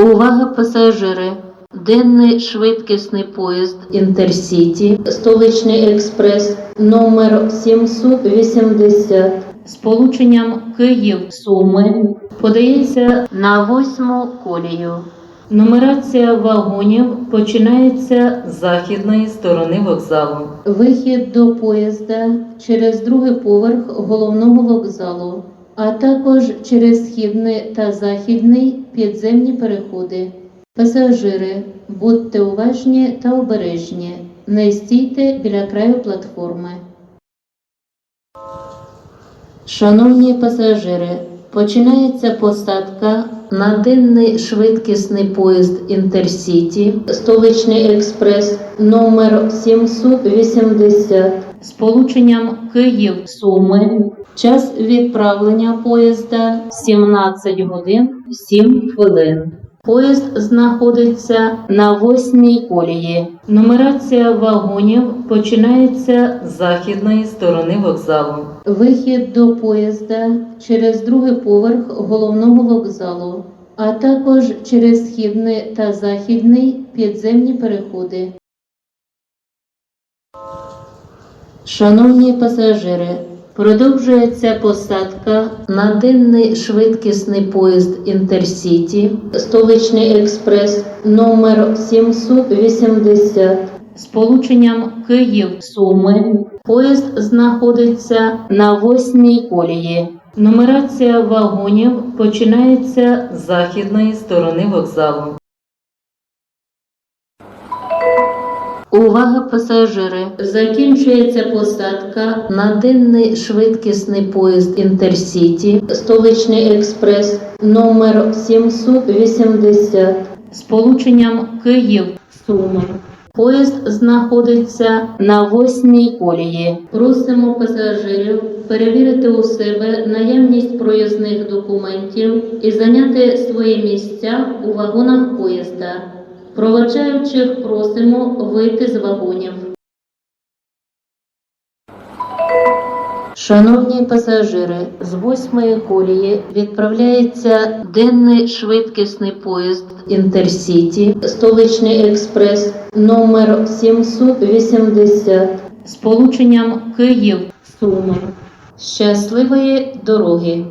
Увага пасажири! Денний швидкісний поїзд Інтерсіті, столичний експрес номер 780 з полученням Київ-Суми подається на восьму колію. Нумерація вагонів починається з західної сторони вокзалу. Вихід до поїзда через другий поверх головного вокзалу, а також через східний та західний підземні переходи. Пасажири, будьте уважні та обережні. Не стійте біля краю платформи. Шановні пасажири, починається посадка на денний швидкісний поїзд Інтерсіті, столичний експрес номер 780 з полученням Київ-Суми. Час відправлення поїзда 17 годин 7 хвилин. Поїзд знаходиться на восьмій колії. Нумерація вагонів починається з західної сторони вокзалу. Вихід до поїзда через другий поверх головного вокзалу, а також через східний та західний підземні переходи. Шановні пасажири, продовжується посадка на денний швидкісний поїзд Інтерсіті, столичний експрес номер 780 з полученням Київ-Суми. Поїзд знаходиться на восьмій колії. Нумерація вагонів починається з західної сторони вокзалу. Увага пасажири! Закінчується посадка на денний швидкісний поїзд Інтерсіті, столичний експрес номер 780 з полученням Київ-Суми. Поїзд знаходиться на восьмій колії. Просимо пасажирів перевірити у себе наявність проїзних документів і зайняти свої місця у вагонах поїзда. Проводжаючих просимо вийти з вагонів. Шановні пасажири, з восьмої колії відправляється денний швидкісний поїзд Інтерсіті, столичний експрес номер 780 з полученням Київ-Суми. Щасливої дороги!